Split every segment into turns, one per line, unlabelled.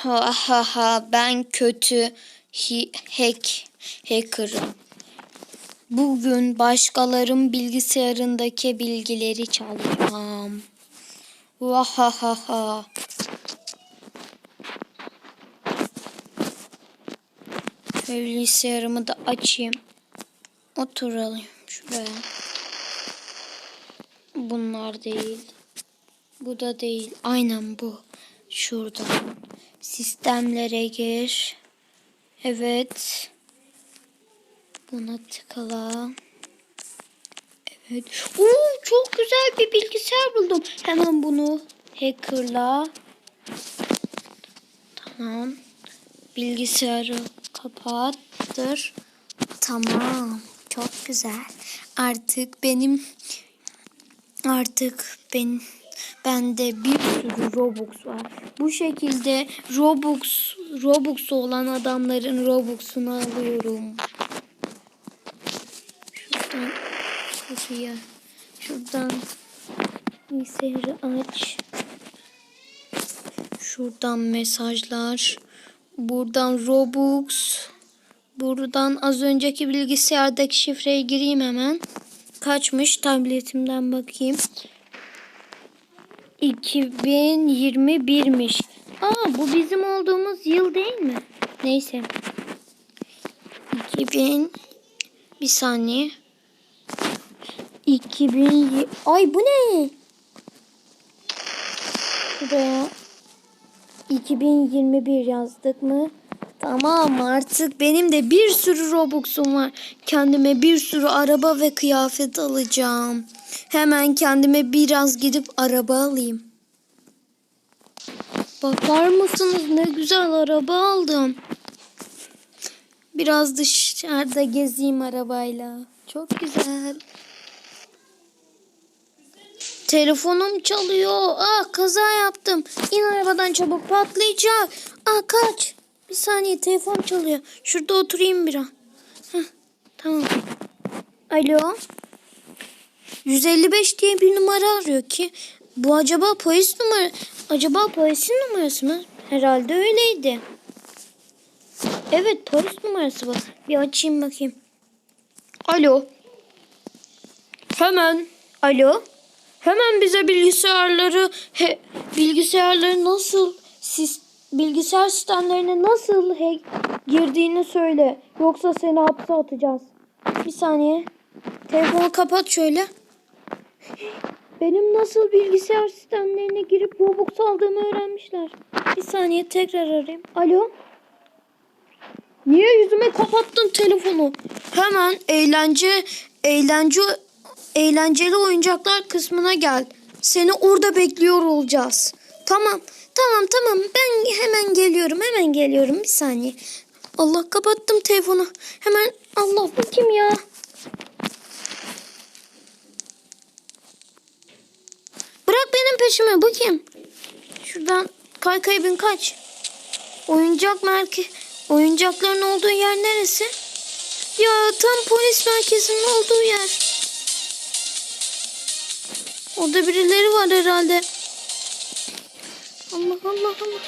Ha ha ha ben kötü hi- hack hacker'ım. Bugün başkalarının bilgisayarındaki bilgileri çalacağım. Vahahaha. Bilgisayarımı da açayım. Oturalım şuraya. Bunlar değil. Bu da değil. Aynen bu. Şurada. Sistemlere gir. Evet. Buna tıkla. Evet. Oo, çok güzel bir bilgisayar buldum. Hemen bunu hackerla. Tamam. Bilgisayarı kapattır. Tamam. Çok güzel. Artık benim artık ben bende bir sürü Robux var. Bu şekilde Robux Robux olan adamların Robux'unu alıyorum. Şuradan kapıya şuradan bilgisayarı aç. Şuradan mesajlar. Buradan Robux. Buradan az önceki bilgisayardaki şifreyi gireyim hemen. Kaçmış tabletimden bakayım. 2021'miş. Aa bu bizim olduğumuz yıl değil mi? Neyse. 2000 bir saniye. 2000 Ay bu ne? Şuraya 2021 yazdık mı? Tamam artık benim de bir sürü Robux'um var. Kendime bir sürü araba ve kıyafet alacağım. Hemen kendime biraz gidip araba alayım. Bakar mısınız ne güzel araba aldım. Biraz dışarıda gezeyim arabayla. Çok güzel. Telefonum çalıyor. Ah kaza yaptım. İn arabadan çabuk patlayacak. Ah kaç. Bir saniye telefon çalıyor. Şurada oturayım biraz. Heh, tamam. Alo. 155 diye bir numara arıyor ki. Bu acaba polis numara acaba polisin numarası mı? Herhalde öyleydi. Evet polis numarası bu. Bir açayım bakayım. Alo. Hemen. Alo. Hemen bize bilgisayarları he, bilgisayarları nasıl sis, bilgisayar sistemlerine nasıl hack girdiğini söyle. Yoksa seni hapse atacağız. Bir saniye. Telefonu kapat şöyle. Benim nasıl bilgisayar sistemlerine girip Robux aldığımı öğrenmişler. Bir saniye tekrar arayayım. Alo. Niye yüzüme kapattın telefonu? Hemen eğlence eğlence eğlenceli oyuncaklar kısmına gel. Seni orada bekliyor olacağız. Tamam. Tamam tamam ben hemen geliyorum hemen geliyorum bir saniye. Allah kapattım telefonu. Hemen Allah bu kim ya? Bırak benim peşime bu kim? Şuradan kaykay bin kaç. Oyuncak merke oyuncakların olduğu yer neresi? Ya tam polis merkezinin olduğu yer. Orada birileri var herhalde. Allah Allah Allah.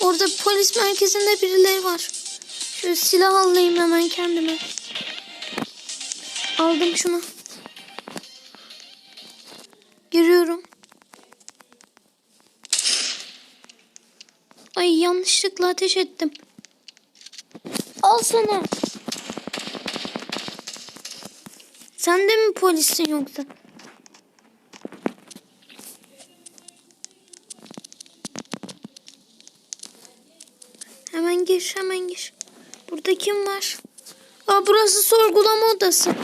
Orada polis merkezinde birileri var. Şöyle silah alayım hemen kendime. Aldım şunu. Giriyorum. Ay yanlışlıkla ateş ettim. Al sana. Sen de mi polissin yoksa? Hemen gir, hemen gir. Burada kim var? Aa, burası sorgulama odası.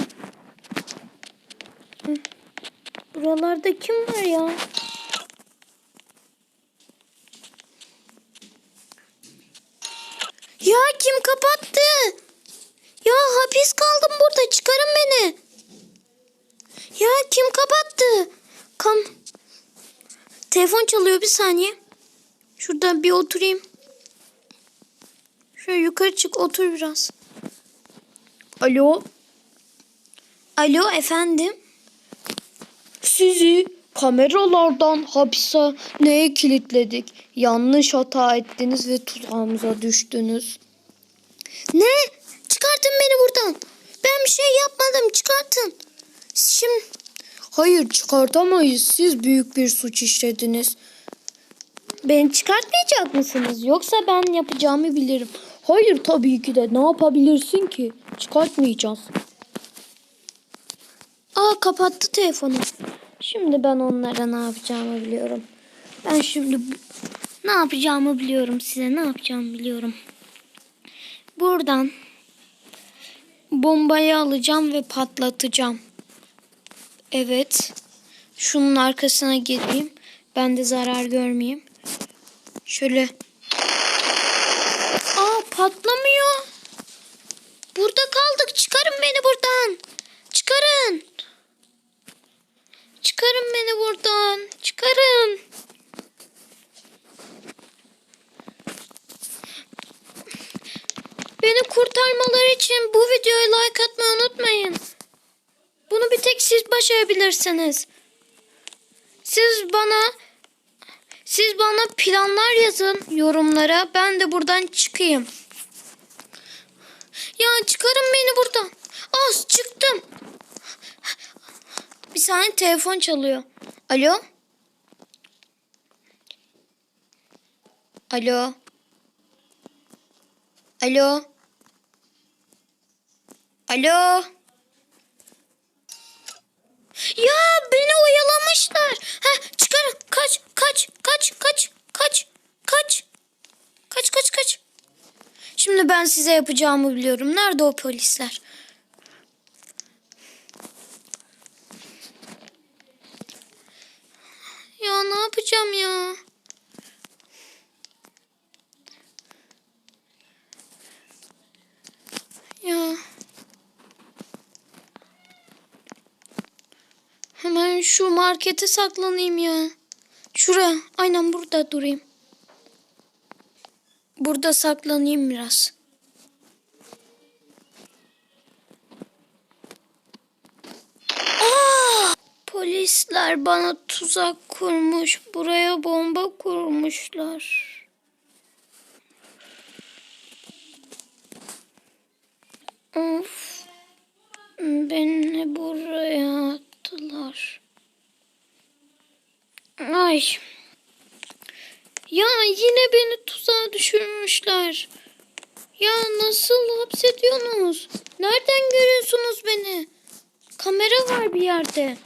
Buralarda kim var ya? Ya kim kapattı? Ya hapis kaldım burada. Çıkarın beni. Ya kim kapattı? Kam. Telefon çalıyor bir saniye. Şurada bir oturayım. Şöyle yukarı çık otur biraz. Alo. Alo efendim. Sizi kameralardan hapishaneye kilitledik. Yanlış hata ettiniz ve tuzağımıza düştünüz. Ne? Çıkartın beni buradan. Ben bir şey yapmadım. Çıkartın. Şimdi Hayır çıkartamayız. Siz büyük bir suç işlediniz. Beni çıkartmayacak mısınız? Yoksa ben yapacağımı bilirim. Hayır tabii ki de. Ne yapabilirsin ki? Çıkartmayacağız. Aa kapattı telefonu. Şimdi ben onlara ne yapacağımı biliyorum. Ben şimdi ne yapacağımı biliyorum size. Ne yapacağımı biliyorum. Buradan bombayı alacağım ve patlatacağım. Evet. Şunun arkasına gideyim. Ben de zarar görmeyeyim. Şöyle. Patlamıyor. Burada kaldık. Çıkarın beni buradan. Çıkarın. Çıkarın beni buradan. Çıkarın. Beni kurtarmaları için bu videoya like atmayı unutmayın. Bunu bir tek siz başarabilirsiniz. Siz bana siz bana planlar yazın yorumlara. Ben de buradan çıkayım. Çıkarın beni buradan. Az çıktım. Bir saniye telefon çalıyor. Alo? Alo? Alo? Alo? Ya beni oyalamışlar. Heh, çıkarın. Kaç, kaç, kaç, kaç, kaç, kaç. Kaç, kaç, kaç. Şimdi ben size yapacağımı biliyorum. Nerede o polisler? Ya ne yapacağım ya? Ya. Hemen şu markete saklanayım ya. Şuraya. Aynen burada durayım. Burada saklanayım biraz. Aa! Polisler bana tuzak kurmuş. Buraya bomba kurmuşlar. Of. Beni buraya attılar. Ay. Ya yine beni tuzağa düşürmüşler. Ya nasıl hapsediyorsunuz? Nereden görüyorsunuz beni? Kamera var bir yerde.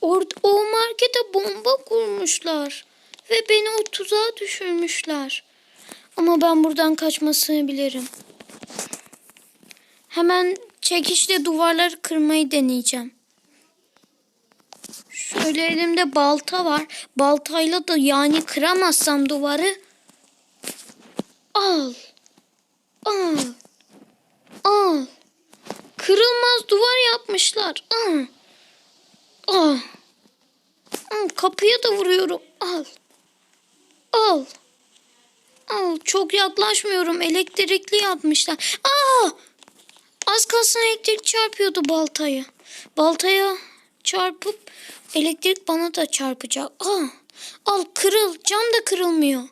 Orada o markete bomba kurmuşlar. Ve beni o tuzağa düşürmüşler. Ama ben buradan kaçmasını bilirim. Hemen çekişle duvarları kırmayı deneyeceğim. Şöyle elimde balta var. Baltayla da yani kıramazsam duvarı. Al. Al. Al. Kırılmaz duvar yapmışlar. Al. Al. Al. Kapıya da vuruyorum. Al. Al. Al. Çok yaklaşmıyorum. Elektrikli yapmışlar. Aa! Az kalsın elektrik çarpıyordu baltayı. Baltaya çarpıp elektrik bana da çarpacak. Aa, al kırıl. Cam da kırılmıyor.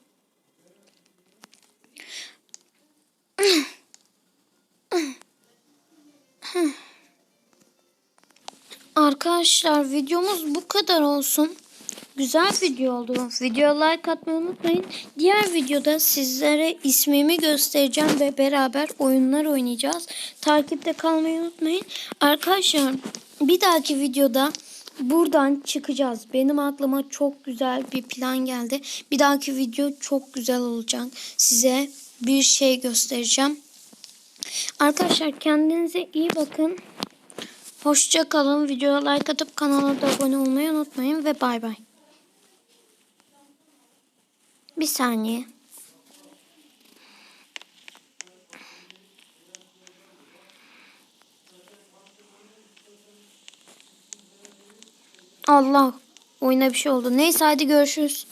Arkadaşlar videomuz bu kadar olsun. Güzel video oldu. Videoya like atmayı unutmayın. Diğer videoda sizlere ismimi göstereceğim ve beraber oyunlar oynayacağız. Takipte kalmayı unutmayın. Arkadaşlar bir dahaki videoda buradan çıkacağız. Benim aklıma çok güzel bir plan geldi. Bir dahaki video çok güzel olacak. Size bir şey göstereceğim. Arkadaşlar kendinize iyi bakın. Hoşça kalın. Videoya like atıp kanala da abone olmayı unutmayın ve bay bay. Bir saniye. Allah. Oyuna bir şey oldu. Neyse hadi görüşürüz.